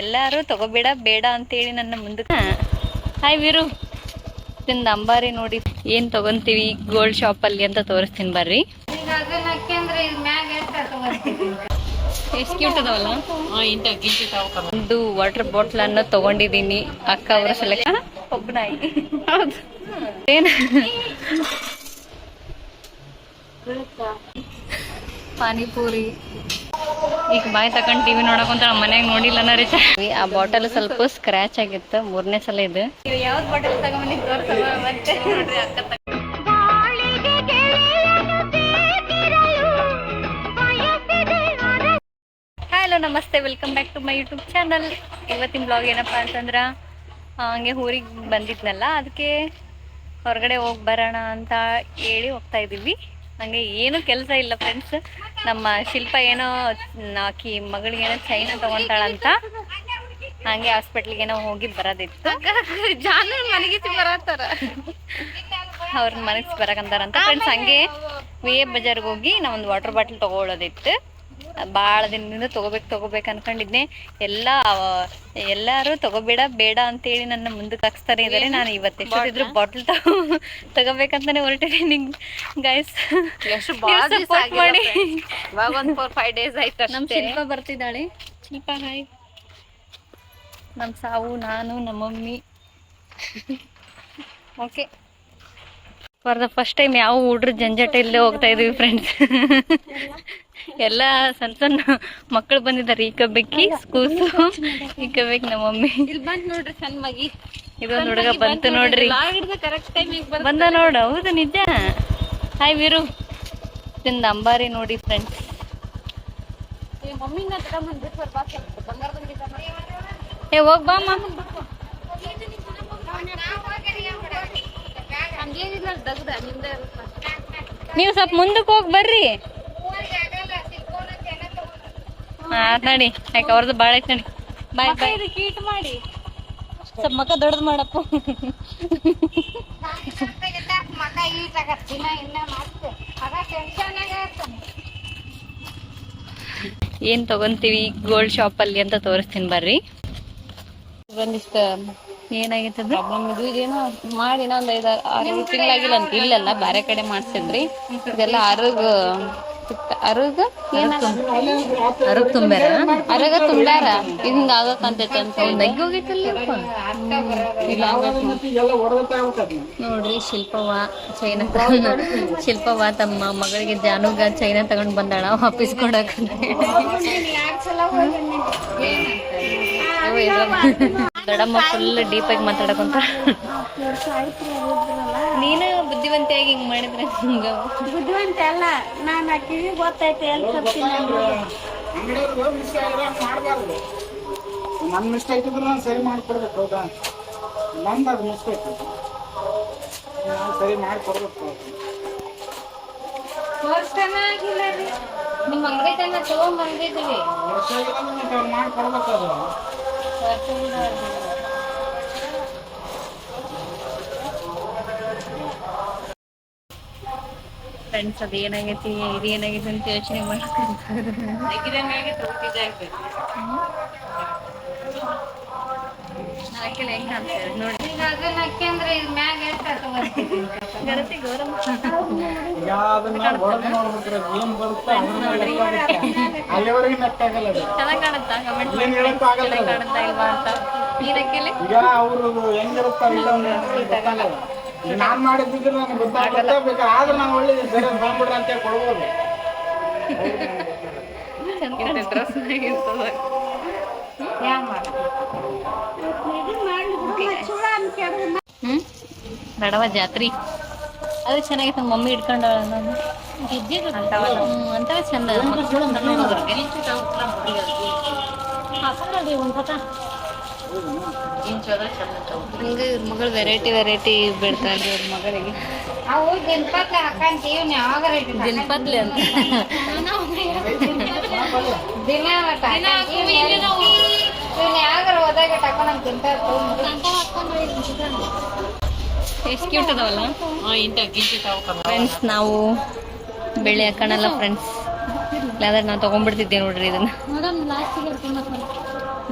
ಎಲ್ಲರೂ ತಗೋಬೇಡ ಬೇಡ ಅಂತೇಳಿ ನನ್ನ ಮುಂದಕ್ಕೆ ಹಾಯ್ ವೀರು ತಿಂದ ಅಂಬಾರಿ ನೋಡಿ. ಏನ್ ತಗೊಂತೀವಿ? ಗೋಲ್ಡ್ ಶಾಪ್ ಅಲ್ಲಿ ಅಂತ ತೋರಿಸ್ತೀನಿ ಬರ್ರಿ. ಎಷ್ಟು ಕ್ಯೂಟ್ ಅದಾವಲ್ಲ? ಒಂದು ವಾಟರ್ ಬಾಟ್ಲ್ ಅನ್ನು ತಗೊಂಡಿದ್ದೀನಿ. ಅಕ್ಕ ಅವರ ಸಲಕ ಒಬ್ಬನಾಯಿ ಹೌದು. ಏನ್? ಪಾನಿಪೂರಿ. ಈಗ ಬಾಯ್ ತಕೊಂಡ್ ಟಿವಿ ನೋಡಕ್ ಅಂತ ಮನ್ಯಾಗ ನೋಡಿಲ್ಲ ರೀ ಆ ಬಾಟಲ್ ಸ್ವಲ್ಪ ಸ್ಕ್ರಾಚ್ ಆಗಿತ್ತು ಮೂರನೇ ಸಲ ಇದು. ಯಾವ್ದು ಬಾಟಲ್ ತಗೊಂಬಂದಿ ತೋರ್ಸವ ಮತ್ತೆ. ನೋಡ್ರಿ ಅಕ್ಕ ತಗೊಂಡ್- ಹಲೋ ನಮಸ್ತೆ. Welcome back to my YouTube channel ಇವತ್ತಿನ ಬ್ಲಾಗ್ ಏನಪ್ಪ ಅಂತಂದ್ರ ಹಂಗೆ ಊರಿಗೆ ಬಂದಿದ್ನಲ್ಲ ಅದಕ್ಕೆ ಹೊರಗಡೆ ಹೋಗಿ ಬರೋಣ ಅಂತ ಹೇಳಿ ಹೋಗ್ತಾ ಇದ್ದೀವಿ ಹಂಗೆ ಏನು ಕೆಲಸ ಇಲ್ಲ ಫ್ರೆಂಡ್ಸ್ ನಮ್ಮ ಶಿಲ್ಪ ಏನೋ ಆಕಿ ಮಗಳಿಗೇನೋ ಚೈನ ತಗೊಂತಾಳಂತ. ಹಂಗೆ ಹಾಸ್ಪಿಟ್ಲಿಗೇನೋ ಹೋಗಿ ಬರೋದಿತ್ತು. ಜಾನು ಮನೆಗೆ ಬರತ್ತಾರ? ಅವ್ರನ್ನ ಮನಸ್ಸು ಬರಕಂತಾರಂತ ಫ್ರೆಂಡ್ಸ್ ಹಂಗೆ ವಿ ಎ ಬಜಾರ್ಗೆ ಹೋಗಿ ನಾವೊಂದು ಒಂದು ವಾಟರ್ ಬಾಟಲ್ ತಗೊಳ್ಳೋದಿತ್ತು ಭಾಳ ದಿನದಿಂದ ತಗೋಬೇಕು ತಗೋಬೇಕು ಅನ್ಕೊಂಡಿದ್ನೆ. ಎಲ್ಲ ಎಲ್ಲರೂ ತಗೋಬೇಡ ಬೇಡ ಅಂತೇಳಿ ನನ್ನ ಮುಂದಕ್ಕೆ ಹಾಕ್ಸ್ತಾನೆ ಇದ್ದಾರೆ ನಾನು ಇವತ್ತು ಎಷ್ಟೊತ್ತಿದ್ರು ಬಾಟಲ್? ತಗೋ ತಗೋಬೇಕಂತಾನೆ ಹೊರಟಿದ್ದೀನಿ ಗೈಸ್ ಸಪೋರ್ಟ್ ಮಾಡಿ. ಇವಾಗ ಒಂದ್ ಫೋರ್ ಫೈವ್ ಡೇಸ್ ಆಯ್ತು ನಮ್ಮ ಶಿಲ್ಪ ಬರ್ತಿದ್ದಾಳೆ. ಶಿಲ್ಪ ಹಾಯ್ ನಮ್ಮ ಸಾವು ನಾನು ನಮ್ಮ mummy okay for the first time ಯಾವ ಹುಡ್ರು ಜಂಜಾಟ ಇಲ್ಲೇ ಹೋಗ್ತಾ ಇದೀವಿ ಫ್ರೆಂಡ್ಸ್ ಎಲ್ಲ ಸಣ್ಣ ಸಣ್ಣ ಮಕ್ಕಳು ಬಂದಿದ್ದಾರೆ. ಈ ಕಬ್ಬಕ್ಕಿ ಸ್ಕೂಸು ಈ ಕಬ್ಬಕ್ಕಿ ನಮ್ಮ ಮಮ್ಮಿ ನೋಡ್ರಿ ಸಣ್ಣ ಮಗಿ. ಇದೊಂದು ಹುಡುಗ ಬಂತು ನೋಡ್ರಿ. ಬಂದ ನೋಡ ಹೌದು ನಿಜ. ಹಾಯ್ ವೀರು. ತಿಂದ ಅಂಬಾರಿ ನೋಡಿ ಫ್ರೆಂಡ್ಸ್ ಏ ಹೋಗ್ ಬಾ ಅಮ್ಮ. ಹಂಗೇನಿಲ್ಲ ದಗ್ದ ನಿಮ್ದೇ ನೀವು ಸ್ವಲ್ಪ ಮುಂದಕ್ಕೆ ಹೋಗಿ ಬರ್ರಿ. ಹಾ ನೋಡಿ. ಯಾಕೆ ಅವ್ರದ್ದು ಬಾಳ ಐತ್ ನೋಡಿ. ಬಾಯ್ ಬಾಯ್. ಕೀಟ್ ಮಾಡಿ. ಸ್ವಲ್ಪ ಮಕ್ಕ ದೊಡ್ಡದು ಮಾಡಪ್ಪ. ಮಗ ಈಟಾಗತ್ತಿನ ಇನ್ನ ಮತ್ತೆ ಅದ ಟೆನ್ಷನ್ ಏನ್ ತಗೊಂತೀವಿ? ಗೋಲ್ಡ್ ಶಾಪ್ ಅಲ್ಲಿ ಅಂತ ತೋರಿಸ್ತೀನಿ ಬರ್ರಿ. ಒಂದಿಷ್ಟ ಏನಾಗೈತದ ಪ್ರಾಬ್ಲಮ್ ಇದು. ಇದೇನೋ ಮಾಡಿ ಇನ್ನೊಂದ್ ಐದ ಆರು ತಿಂಗಳಾಗಿಲ್ಲ ಅಂತ. ಇಲ್ಲಲ್ಲ ಬೇರೆ ಕಡೆ ಮಾಡ್ಸಿದ್ರಿ ಇದೆಲ್ಲ ಅರಗ ಅರಗ? ಅರಗ್ ತುಂಬ್ಯಾರ ಅರಗ ತುಂಬ್ಯಾರ ಹಿಂಗ ಆಗಕ್ಕಂತೈತೆ ಅಂತ ನಗ್ಗಿ ಹೋಗೈತಲ್ಲಪ್ಪ. ನೋಡ್ರಿ ಶಿಲ್ಪವ್ವ ಚೈನ ಶಿಲ್ಪವ್ವ ತಮ್ಮ ಮಗಳಿಗೆ ಜಾನುಗ ಚೈನ ತಗೊಂಡ್ ಬಂದಾಳ ವಾಪಸ್ ಕೊಡಕ್ ದೊಡ್ಡಮ್ಮ ಫುಲ್ ಡೀಪ್ ಆಗಿ ಮಾತಾಡಕಂತ ನೀನು ಬುದ್ಧಿವಂತಿಯಾಗಿ ಹಿಂಗ್ ಮಾಡಿದ್ರೆ ಹಿಂಗೆ? ಬುದ್ಧಿವಂತ ಅಲ್ಲ ನಾನು ಕಿವಿ ಗೊತ್ತೈತೆ ಎಲ್ಲಿ ಆಗಿರೋ ಮಾಡಬಾರ್ದು ನನ್ನ ಮಿಸ್ಟೇಕ್ ಇದ್ರೆ ನಾನು ಸರಿ ಮಾಡ್ಕೊಡ್ಬೇಕು ಹೌದಾ? ನಂದು ಅದು ಮಿಸ್ಟೇಕ್ ನಾನು ಸರಿ ಮಾಡ್ಕೊಡ್ಬೇಕು ಆಗಿಲ್ಲ ರೀ. ನಿಮ್ಮ ತಗೊಂಡ್ ಬಂದಿದ್ವಿ ವರ್ಷ ಆಗಿಲ್ಲ ಮಾಡ್ಕೊಡ್ಬೇಕು ಅದು. ಫ್ರೆಂಡ್ಸ್ ಅದು ಏನಾಗೈತಿ ಇದು ಏನಾಗೈತಿ ಅಂತ ಯೋಚನೆ ಮಾಡ್ಕೊಂಡು ಮಾಡಿದ್ರೆ ಗೊತ್ತಾಗಲ್ಲ ನಾನ್ ಮಾಡಿದ್ದಿದ್ರೆ ನನಗೆ ಬೇಕಾದ್ರೆ ಆದ್ರೆ ನಾನು ಒಳ್ಳೆ ಬೇರೆ ಬಂದ್ಬಿಡ್ರಿ ಅಂತ ಹೇಳಿ ಕೊಡ್ಬೋದು. ಡ್ರೆಸ್ ನಡವ ಜಾತ್ರಿ. ಅದು ಚೆನ್ನಾಗಿತ್ತು ಮಮ್ಮಿ ನಾನು ಅಂತ ಚಂದ. ಹಂಗೆ ಇವ್ರ ಮಗಳು ವೆರೈಟಿ ವೆರೈಟಿ ಬಿಡ್ತಾ ಇದ್ರು ಇವ್ರ ಮಗಳಿಗೆ. ಅವು ದಿನಪತ್ಲೆ ಹಾಕಂತೀವಿ ಯಾವಾಗ ದಿನಪತ್ಲೆ ಅಂತ. ದಿನ ಇವ್ನ ಯಾವಾಗಾರ ಹೋದಾಗ ಎಷ್ಟು ಕ್ಯೂಟ್ ಅದಾವಲ್ಲ? ಫ್ರೆಂಡ್ಸ್ ನಾವು ಬೆಳೆ ಹಾಕೋಣಲ್ಲ ಫ್ರೆಂಡ್ಸ್ ಇಲ್ಲಾಂದ್ರೆ ನಾನು ತಗೊಂಡ್ಬಿಡ್ತಿದ್ದೆ ನೋಡ್ರಿ ಇದನ್ನ.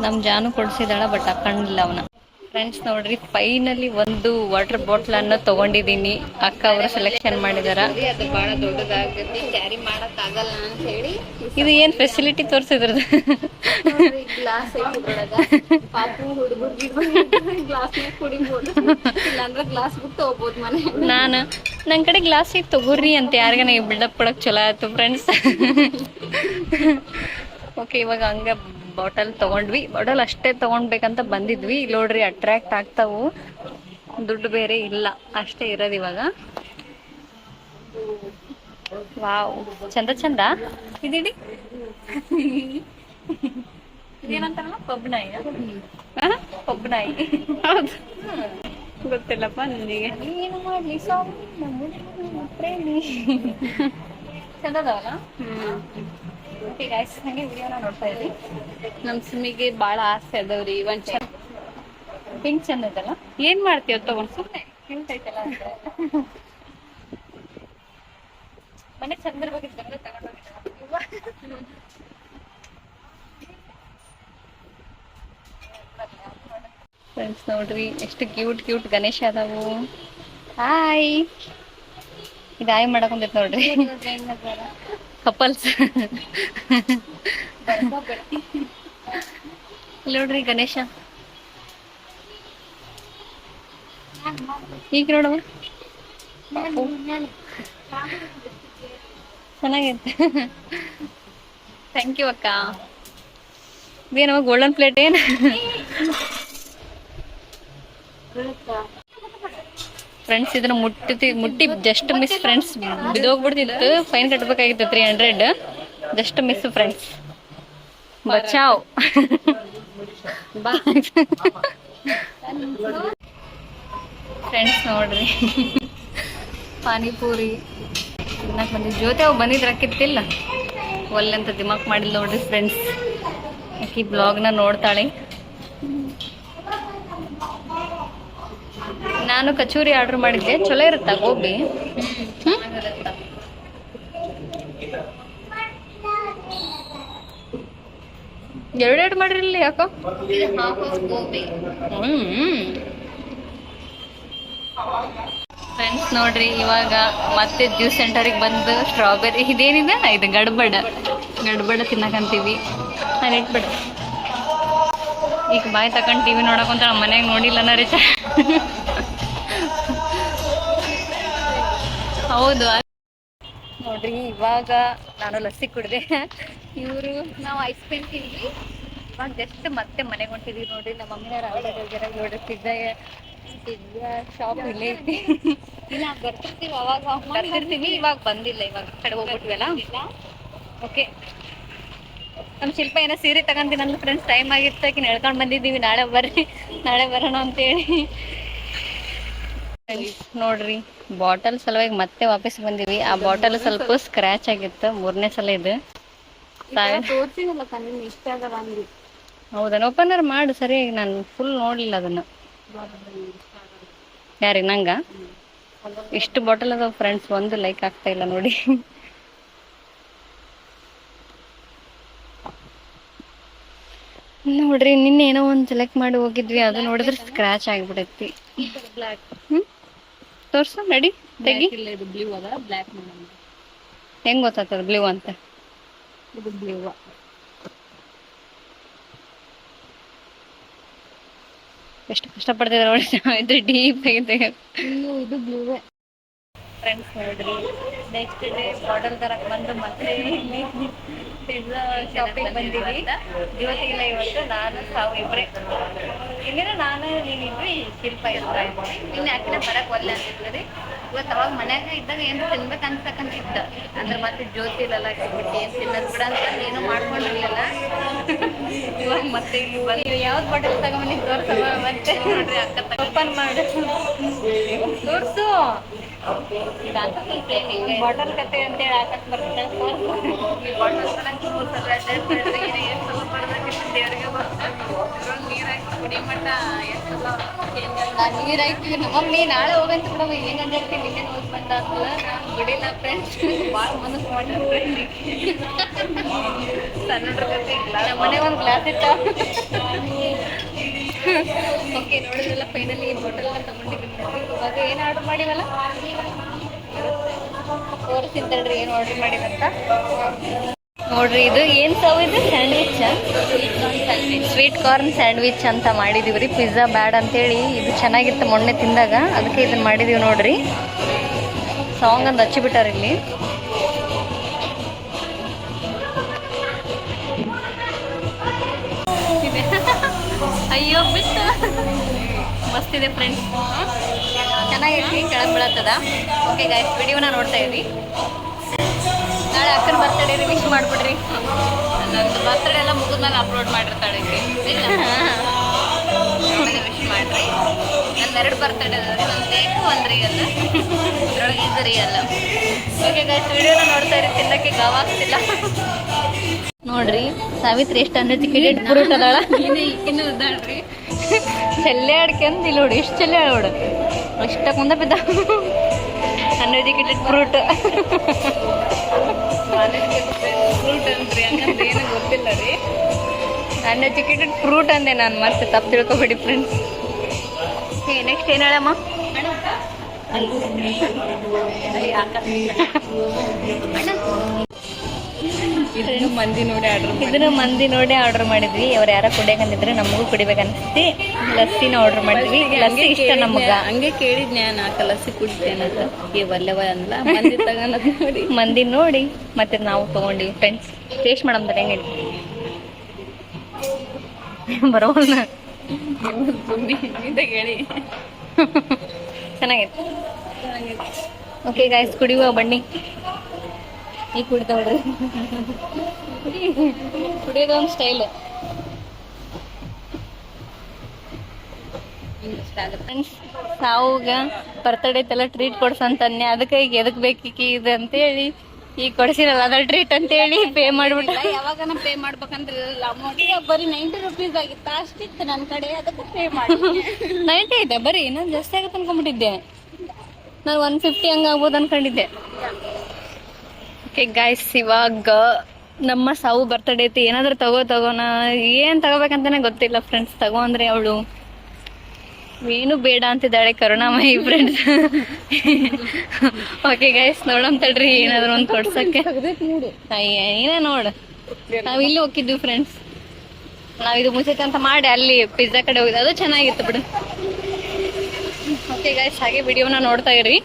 ನಮ್ಮ ಜಾನು ಕೊಡ್ಸಿದಾಳ ಬಟ್ ಹಾಕೊಂಡಿಲ್ಲ ಅವನ. ಫ್ರೆಂಡ್ಸ್ ನೋಡ್ರಿ ಫೈನಲಿ ಒಂದು ವಾಟರ್ ಬಾಟ್ಲ್ ಅನ್ನ ತಗೊಂಡಿದೀನಿ ಅಕ್ಕ ಅವರು ಸೆಲೆಕ್ಷನ್ ಮಾಡಿದಾರ. ಇದು ಏನ್ ಫೆಸಿಲಿಟಿ ತೋರಿಸಿದ್ರ ನಾನು ನನ್ನ ಕಡೆ ಗ್ಲಾಸ್ ಈಗ ತಗೋರಿ ಅಂತ ಯಾರಿಗಾನ ಬಿಲ್ಡಪ್ ಕೊಡಕ್ ಚಲೋ ಆಯ್ತು ಫ್ರೆಂಡ್ಸ್ ಓಕೆ ಇವಾಗ ಹಂಗ ಬಾಟಲ್ ತಗೊಂಡ್ವಿ. ಬಾಟಲ್ ಅಷ್ಟೇ ತಗೊಂಡ್ಬೇಕಂತ ಬಂದಿದ್ವಿ. ನೋಡ್ರಿ ಅಟ್ರಾಕ್ಟ್ ಆಗ್ತಾವು. ದುಡ್ಡು ಬೇರೆ ಇಲ್ಲ. ಅಷ್ಟೇ ಇರೋದು ಇವಾಗ. ವಾವ್. ಚಂದ ಚಂದ? ಇದಿಡಿ. ಏನಂತಾರಲ್ಲ ಪಬ್ ನಾಯಿ ಪಬ್ ನಾಯಿ ಹೌದು. ಗೊತ್ತಿಲ್ಲಪ್ಪ ನಿನಗೆ. ಏನು ಮಾಡ್ಲಿ. ಸಾವು ನಮ್ಮ ಪ್ರೇಮಿ ಚಂದದವಲ್ಲ ಓಕೆ ಗಾಯ್ಸ್ ಹಂಗೆ ವಿಡಿಯೋನ ನೋಡ್ತಾ ಇದ್ರಿ. ನಮ್ ಸಿಮ್ಮಿಗೆ ಬಾಳ ಆಸೆ ಅದಾವ್ರಿ ಒಂದ್ ಚಂದ ಹೆಂಗ್ ಚಂದ ಇದಲ್ಲ ಏನ್ ಮಾಡ್ತೀವ ತಗೊಂಡ್ ಸುಮ್ಮನೆ ಅಂತ. ಮನೆ ಚಂದ ಇರ್ಬೇಕಿತ್ತು ಅಂದ್ರೆ ತಗೊಂಡೋಗಿದ್ದೆ ಫ್ರೆಂಡ್ಸ್ ನೋಡ್ರಿ ಎಷ್ಟು ಕ್ಯೂಟ್ ಕ್ಯೂಟ್ ಗಣೇಶ ಅದಾವು. ಹಾಯ್ ಇದು ಹಾಯ್ ಮಾಡಕ್ ಹೊಂದೈತ್ ನೋಡ್ರಿ. ಕಪಲ್ಸ್. ನೋಡ್ರಿ ಗಣೇಶ. ಈಗ ನೋಡುವ ಚೆನ್ನಾಗೈತೆ. ಥ್ಯಾಂಕ್ ಯು ಅಕ್ಕ. ಇದೇನವ ಗೋಲ್ಡನ್ ಪ್ಲೇಟ್ ಏನು? ಫ್ರೆಂಡ್ಸ್ ಇದನ್ನ ಮುಟ್ಟಿ ಮುಟ್ಟಿ ಜಸ್ಟ್ ಮಿಸ್ ಫ್ರೆಂಡ್ಸ್ ಬಿದೋಗ್ಬಿಡ್ತಿತ್ತು fine ಕಟ್ಬೇಕಾಗಿತ್ತು three hundred just miss friends ಬಚಾವ್ ಫ್ರೆಂಡ್ಸ್ ನೋಡ್ರಿ. ಪಾನಿಪೂರಿ. ತಿನ್ನಕ್ ಬಂದಿದ್ ಜೊತೆ ಅವು ಬಂದಿದ್ರ ಅಕ್ಕಿತ್ತಿಲ್ಲ ಒಲ್ಲೆಂತ ದಿಮಾಕ್ ಮಾಡಿಲ್ಲ ನೋಡ್ರಿ ಫ್ರೆಂಡ್ಸ್ ಆಕಿ ಬ್ಲಾಗ್ನ ನೋಡ್ತಾಳೆ. ನಾನು ಕಚೂರಿ ಆರ್ಡರ್ ಮಾಡಿದ್ದೆ. ಚಲೋ ಇರುತ್ತಾ ಗೋಬಿ? ಎರಡೆರಡು ಮಾಡಿರಲಿ ಯಾಕೋ? ಫ್ರೆಂಡ್ಸ್ ನೋಡ್ರಿ, ಇವಾಗ ಮತ್ತೆ ಜ್ಯೂಸ್ ಸೆಂಟರಿಗೆ ಬಂದು ಸ್ಟ್ರಾಬೆರಿ ಇದೇನಿದೆ? ಇದು ಗಡ್ಬಡ. ಗಡ್ಬಡ ತಿನ್ನಕಂತೀವಿ. ನಾನು ಇಟ್ಬಿಡ ಈಗ ಬಾಯ್ ತಕೊಂಡ್ ಟಿವಿ ವಿ ನೋಡಕ್ಕಂತ ಮನ್ಯಾಗ ನೋಡಿಲ್ಲ ರೀ ಹೌದು ನೋಡ್ರಿ ಇವಾಗ ನಾನು ಲಸ್ಸಿ ಕುಡ್ದೆ. ಇವರು ನಾವು ಐಸ್ ಕ್ರೀಮ್ ತಿಂದ್ವಿ. ಇವಾಗ ಜಸ್ಟ್ ಮತ್ತೆ ಮನೆಗೆ ಹೊಂಟಿದ್ವಿ ನೋಡ್ರಿ. ನಮ್ಮ ಮಮ್ಮಿನ ರಾವಿಗೆ ನೋಡುತ್ತಿದ್ದ ಶಾಪ್ ಇಲ್ಲೇ ಐತಿ ಇಲ್ಲ ಬರ್ತಿರ್ತೀವಿ ಅವಾಗ. ಬರ್ತಿರ್ತೀವಿ ಇವಾಗ ಬಂದಿಲ್ಲ ಇವಾಗ ಕಡೆ ಹೋಗ್ಬಿಟ್ವಲ್ಲ. ಓಕೆ ನಮ್ಮ ಶಿಲ್ಪ ಏನೋ ಸೀರೆ ತಗೊಂತೀನಿ ಅಂದ್ರೆ ಫ್ರೆಂಡ್ಸ್ ಟೈಮ್ ಆಗಿತ್ತು ನಡ್ಕೊಂಡು ಬಂದಿದ್ದೀವಿ. ನಾಳೆ ಬರ್ರಿ ನಾಳೆ ಬರೋಣ ಅಂತೇಳಿ. ನೋಡ್ರಿ ಬಾಟಲ್ ಸಲುವಾಗಿ ಮತ್ತೆ ವಾಪಸ್ ಬಂದಿವಿ. ಆ ಬಾಟಲ್ ಸ್ವಲ್ಪ ಸ್ಕ್ರಾಚ್ ಆಗಿತ್ತು ಮೂರನೇ ಸಲ ಇದು. ಬಂದಿ ಓಪನರ್ ಮಾಡು ಸರಿಯಾಗಿ ನಾನು ಫುಲ್ ನೋಡ್ಲಿಲ್ಲ ಅದನ್ನ. ಯಾರಿ ನಂಗ? ಇಷ್ಟು ಬಾಟಲ್ ಅದಾವ ಫ್ರೆಂಡ್ಸ್ ಒಂದು ಲೈಕ್ ಆಗ್ತಾ ಇಲ್ಲ ನೋಡಿ. ನೋಡ್ರಿ ನಿನ್ನೆ ಏನೋ ಒಂದು ಸೆಲೆಕ್ಟ್ ಮಾಡಿ ಹೋಗಿದ್ವಿ ಅದು ನೋಡಿದ್ರೆ ಸ್ಕ್ರಾಚ್ ಆಗಿಬಿಡೈತಿ. ಬ್ಲಾಕ್ ಹ್ಮ್? ತೋರ್ಸು ನಡಿ ತೆಗಿ. ಇದು ಬ್ಲೂ ಅದ ಬ್ಲ್ಯಾಕ್ ಮಾಡೋಣ ಹೆಂಗ್ ಗೊತ್ತಾಗ್ತದ ಬ್ಲೂ ಅಂತ? ಇದು ಬ್ಲೂ ಎಷ್ಟು ಕಷ್ಟಪಡ್ತಿದ್ರೆ ನೋಡಿ ಇದ್ರೆ ಡೀಪ್ ಆಗಿ ಇನ್ನು ಇದು ಬ್ಲೂವೇ ಫ್ರೆಂಡ್ಸ್ ನೋಡ್ರಿ ನೆಕ್ಸ್ಟ್ ಡೇ ಬಾಟಲ್ ತರಕ್ ಬಂದು ಮತ್ತೆ ಇಲ್ಲಿ ಪಿಜ್ಜಾ ಶಾಪಿಗೆ ಬಂದಿವಿ. ಇಲ್ಲ ಇವತ್ತು ನಾನು ಸಾವು ಇಬ್ರೆ. ಇಲ್ಲಿನ ನಾನು ನೀನಿದ್ವಿ ಶಿಲ್ಪ ಇರ್ತಾರೆ ಇನ್ನು ಯಾಕೆ ಬರಕ್ ಒಲ್ಲೆ ಅಂತಿದ್ರಿ ಇವತ್ತು ಅವಾಗ ಮನ್ಯಾಗ ಇದ್ದಾಗ ಏನು ತಿನ್ಬೇಕು ಅನ್ಸಕಂತಿತ್ತ ಅಂದ್ರೆ ಮತ್ತೆ ಜ್ಯೋತಿ ಇಲ್ಲಲ್ಲ ಏನ್ ತಿನ್ನೋದು ಬಿಡ ಅಂತ ಏನು ಮಾಡ್ಕೊಂಡಿರ್ಲಿಲ್ಲ. ಇವಾಗ ಮತ್ತೆ ಇಲ್ಲಿ ಬಂದು ಯಾವ್ದು ಬಾಟಲ್ ತಗೊಂಬಂದಿದ್ದು ತೋರ್ಸವ ಮತ್ತೆ. ನೋಡ್ರಿ ಅಕ್ಕ ಓಪನ್ ಮಾಡಿ. ತೋರ್ಸು. ಬಾಟಲ್ ಕತೆ ಅಂತೇಳಿ ಹಾಕಕ್ ಬರ್ತದೆ ನೀರ್ ಹಾಕ್ತೀವಿ ನಮ್ಮ ಮಮ್ಮಿ ನಾಳೆ ಹೋಗಂತ ಬಿಡವ ಏನ್ ಅಂದಿರ್ತೀನಿ ನಿನ್ನೆ ಹೋಗಿ ಬಂದ ಬಿಡಿಲ್ಲ ಫ್ರೆಂಡ್ಸ್ ಭಾಳ ಮನಸ್ಸು ಮಾಡಿ ಸಣ್ಣ ಇಲ್ಲ. ನಮ್ಮ ಮನೆ ಒಂದು ಗ್ಲಾಸ್ ಇತ್ತ ಓಕೆ, ನೋಡಿದ್ರಲ್ಲ ಫೈನಲಿ ಹೋಟೆಲ್ ತಗೊಂಡಿದ್ದೀನಿ. ಇವಾಗ ಏನು ಆರ್ಡರ್ ಮಾಡಿವಲ್ಲ? ತೋರಿಸಿದ್ದಲ್ರಿ ಏನು ಆರ್ಡರ್ ಮಾಡಿದಂತ ನೋಡ್ರಿ, ಇದು ಏನ್ ಸಾವು ಇದು? ಸ್ಯಾಂಡ್ವಿಚ್ ಸ್ವೀಟ್ ಕಾರ್ನ್ ಸ್ಯಾಂಡ್ವಿಚ್ ಅಂತ ಮಾಡಿದೀವಿ ರೀ ಪಿಜ್ಜಾ ಬ್ಯಾಡ್ ಅಂತೇಳಿ. ಇದು ಚೆನ್ನಾಗಿತ್ತು ಮೊನ್ನೆ ತಿಂದಾಗ. ಅದಕ್ಕೆ ಇದನ್ನ ಮಾಡಿದೀವಿ ನೋಡ್ರಿ. ಸಾಂಗ್ ಅಂತ ಹಚ್ಚಿಬಿಟ್ಟಾರ ಇಲ್ಲಿ. ಅಯ್ಯೋ, ಬಿಟ್ಟು. ಮಸ್ತ್ ಇದೆ ಫ್ರೆಂಡ್ಸ್ ಚೆನ್ನಾಗಿ ಕೆಳಗೆ ಬೀಳತ್ತದ. ಓಕೆ ಗಾಯ್ಸ್ ವಿಡಿಯೋನ ನೋಡ್ತಾ ಇದ್ವಿ ನಾಳೆ ಅಕ್ಕನ ಬರ್ತಡೇ ವಿಶ್ ಮಾಡ್ಬಿಡ್ರಿ. ನಂದು ಬರ್ತಡೇ ಎಲ್ಲ ಮುಗಿದ್ಮೇಲೆ ಅಪ್ಲೋಡ್ ಮಾಡಿರ್ತಾಳೆ ವಿಶ್ ಮಾಡ್ರಿ. ನನ್ನ ಎರಡು ಬರ್ತಡೇ ರೀ ಒಂದು ಬೇಕು ಒಂದು ಅಲ್ಲ. ಅದ್ರೊಳಗೆ ಇದು ಅಲ್ಲ. ಓಕೆ ಗಾಯ್ಸ್ ವಿಡಿಯೋನ ನೋಡ್ತಾ ಇರಿ. ತಿನ್ನಕ್ಕೆ ಗಾವ ಆಗ್ತಿಲ್ಲ. ನೋಡ್ರಿ ಸಾವಿತ್ರಿ ಎಷ್ಟು ಅನ್ಎಜುಕೇಟೆಡ್ ಫ್ರೂಟ್ ಅದಾಳ. ಚೆಲ್ಲೆ ಅಡ್ಕೆಂದ್ ಇಲ್ಲಿ ನೋಡಿ ಎಷ್ಟು ಚೆಲ್ಲೆ ನೋಡು. ಇಷ್ಟ ಕುಂದ ಬಿದ್ದ. ಅನ್ಎಜುಕೇಟೆಡ್ ಫ್ರೂಟ್ ಫ್ರೂಟ್ ಅಂದ್ರಿ ಏನು ಗೊತ್ತಿಲ್ಲ ರೀ. ಅನ್ಎಜುಕೇಟೆಡ್ ಫ್ರೂಟ್ ಅಂದೆ ನಾನು ಮತ್ತೆ ತಪ್ಪು ತಿಳ್ಕೊಬೇಡಿ ಫ್ರೆಂಡ್ಸ್ ಏ ನೆಕ್ಸ್ಟ್ ಏನು ಹೇಳಮ್ಮ? ಇದನ್ನು ಮಂದಿ ನೋಡಿ ಆರ್ಡರ್ ಇದನ್ನ ಮಂದಿ ನೋಡಿ ಆರ್ಡರ್ ಮಾಡಿದ್ವಿ. ಅವ್ರು ಯಾರ ಕುಡಿಯಕಂದಿದ್ರೆ ನಮಗೂ ಕುಡಿಬೇಕನ್ನಿಸ್ತಿ. ಲಸ್ಸಿನ ಆರ್ಡರ್ ಮಾಡಿದ್ವಿ. ಲಸ್ಸಿ ಇಷ್ಟ ನಮಗ. ಹಂಗೆ ಕೇಳಿದ್ನೆ ನಾಲ್ಕು ಲಸ್ಸಿ ಕುಡಿತೇನೆ ಅಂತ. ಏ ಒಲ್ಲೆವ ಮಂದಿ ತಗೊಂಡ್ ನೋಡಿ. ಮಂದಿ ನೋಡಿ ಮತ್ತೆ ನಾವು ತಗೊಂಡಿವಿ ಫ್ರೆಂಡ್ಸ್ ಟೇಸ್ಟ್ ಮಾಡಮ್ದ್ರೆ ಹೆಂಗೆ ಬರೋಲ್ಲ ಹೇಳಿ ಚೆನ್ನಾಗೈತೆ. ಓಕೆ ಗಾಯ್ಸ್ ಕುಡಿಯುವ ಬನ್ನಿ. ಈಗ ಕುಡಿದವ್ರಿ ಕುಡಿಯೋದು ಒಂದು ಸ್ಟೈಲ್ ಫ್ರೆಂಡ್ಸ್ ಸಾವುಗ ಬರ್ತಡೇ ಎಲ್ಲ ಟ್ರೀಟ್ ಕೊಡ್ಸಂತಾನೆ ಅದಕ್ಕೆ ಈಗ ಎದಕ್ ಬೇಕೀಕಿ ಇದು ಅಂತೇಳಿ. ಈಗ ಕೊಡ್ಸಿರಲ್ಲ ಅದ್ರ ಟ್ರೀಟ್ ಅಂತೇಳಿ ಪೇ ಮಾಡ್ಬಿಟ್ಟ. ಯಾವಾಗನ ಪೇ ಮಾಡ್ಬೇಕಂದ್ರೆ ಅಮೌಂಟ್ ಬರೀ ನೈಂಟಿ ರುಪೀಸ್ ಆಗಿತ್ತು. ಅಷ್ಟಿತ್ತು ನನ್ನ ಕಡೆ ಅದಕ್ಕೆ ಪೇ ಮಾಡಿ. ನೈಂಟಿ ಐತೆ ಬರೀ ನಾನು ಜಾಸ್ತಿ ಆಗುತ್ತೆ ಅನ್ಕೊಂಡ್ಬಿಟ್ಟಿದ್ದೆ. ನಾನು ಒನ್ ಫಿಫ್ಟಿ ಹಂಗೆ ಆಗ್ಬೋದು ಅನ್ಕೊಂಡಿದ್ದೆ. ಓಕೆ ಗಾಯ್ಸ್ ಇವಾಗ ನಮ್ಮ ಸಾವು ಬರ್ತಡೇ ಐತಿ. ಏನಾದ್ರೂ ತಗೋ ತಗೋಣ ಏನ್ ತಗೋಬೇಕಂತಾನೆ ಗೊತ್ತಿಲ್ಲ ಫ್ರೆಂಡ್ಸ್ ತಗೋ ಅಂದ್ರೆ ಅವಳು, ಏನು ಬೇಡ ಅಂತಿದ್ದಾಳೆ ಕರುಣಾಮಯಿ ಫ್ರೆಂಡ್ಸ್ ಓಕೆ ಗಾಯ್ಸ್ ನೋಡೋಣ ತಡ್ರಿ, ಏನಾದ್ರು ಒಂದು ಕೊಡ್ಸಕ್ಕೆ ಏನೇ ನೋಡು. ನಾವ್ ಇಲ್ಲಿ ಹೋಗಿದ್ವಿ ಫ್ರೆಂಡ್ಸ್ ನಾವ್ ಇದು ಮುಚ್ಚೈತೆ ಅಂತ ಮಾಡಿ ಅಲ್ಲಿ ಪಿಜ್ಜಾ ಕಡೆ ಹೋಗಿದ್ವಿ. ಅದು ಚೆನ್ನಾಗಿತ್ತು ಬಿಡು. ಓಕೆ ಗಾಯ್ಸ್ ಹಾಗೆ ವಿಡಿಯೋನ ನೋಡ್ತಾ ಇರಿ